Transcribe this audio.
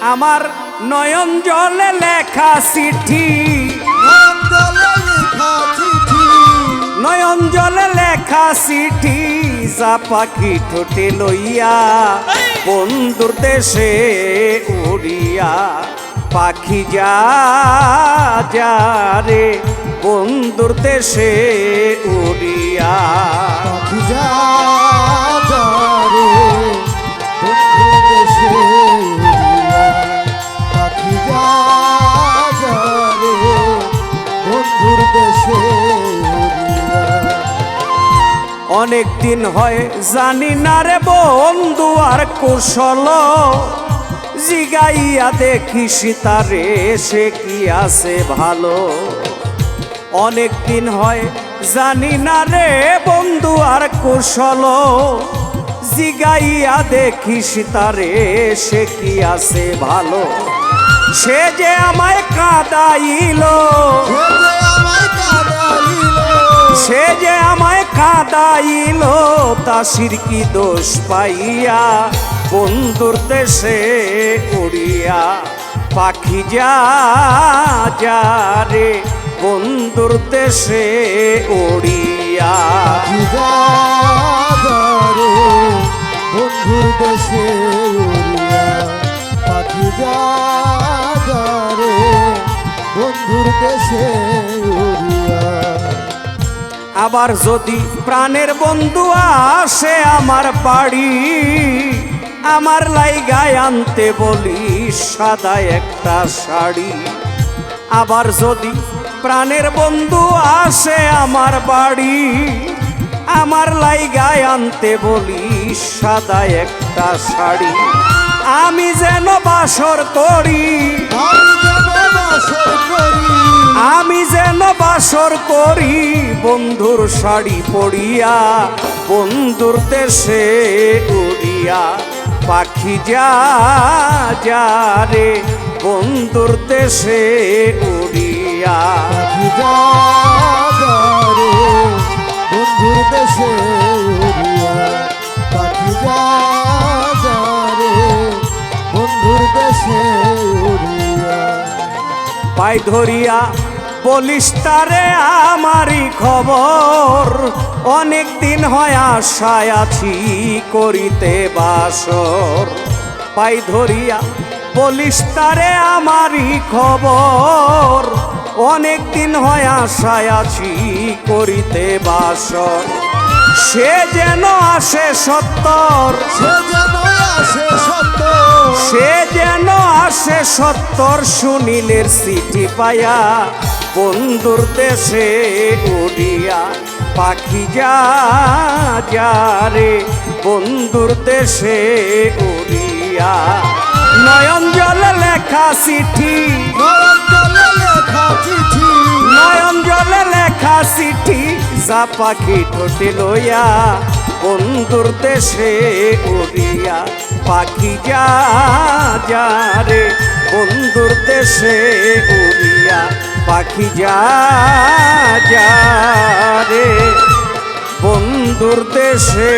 আমার নয়ন জলে লেখা চিঠি। নয়ন জলে লেখা চিঠি, যা পাখি ঠোঁটে লইয়া, বন্ধুর দেশে উড়িয়া। পাখি যা যা রে, বন্ধুর দেশে উড়িয়া। অনেক দিন হয়, জানি না রে বন্ধু আর কুশল। জিগাইয়া দেখি সীতারে সে কি আছে ভালো। অনেক দিন হয়, জানি না রে বন্ধু আর কুশল। জিগাইয়া দেখি সীতারে সে কি আছে ভালো। সে যে আমায় কাঁদাইলো। কাঁদাইল তা কি দোষ পাইয়া? বন্ধুর দেশে উড়িয়া পাখি যা যা রে, বন্ধুর দেশে উড়িয়া। বন্ধুর দেশে পাখি যা বন্ধুর দেশে আবার যদি প্রাণের বন্ধু আসে আমার বাড়ি, আমার লাইগায় আনতে বলি সাদা একটা শাড়ি। আবার যদি প্রাণের বন্ধু আসে আমার বাড়ি, আমার লাইগায় আনতে বলি সাদা একটা শাড়ি। আমি যেন বাসর করি বাসর করি বন্ধুর শাড়ি পড়িয়া বন্ধুর দেশে উড়িয়া। পাখি যা যা রে বন্ধুর দেশে উড়িয়া। যা রে বন্ধুর দেশে উড়িয়া। পাখি যা রে বন্ধুর দেশে উড়িয়া। পাই ধরিয়া বলিস তারে আমারই খবর। অনেক দিন হয় আশায় আছি করিতে বাসর। পাই ধরিয়া বলিস তারে আমারই খবর। অনেক দিন হয় আশায় আছি করিতে বাসর। সে যেন আসে সত্তর। সে যেন আসে সত্য সে যেন আসে সত্তর সুনীলের চিঠি পায়া। বন্ধুর দেশে উড়িয়া পাখি যা যা রে বন্ধুর দেশে উড়িয়া নয়ন জলে লেখা চিঠি। নয়ন জলে লেখা চিঠি। নয়ন জলে লেখা চিঠি যা পাখি ঠোঁটে লইয়া বন্ধুর দেশে উড়িয়া পাখি যা যা রে বন্ধুর দেশে উড়িয়া পাখি যা যা রে। বন্ধুর দেশে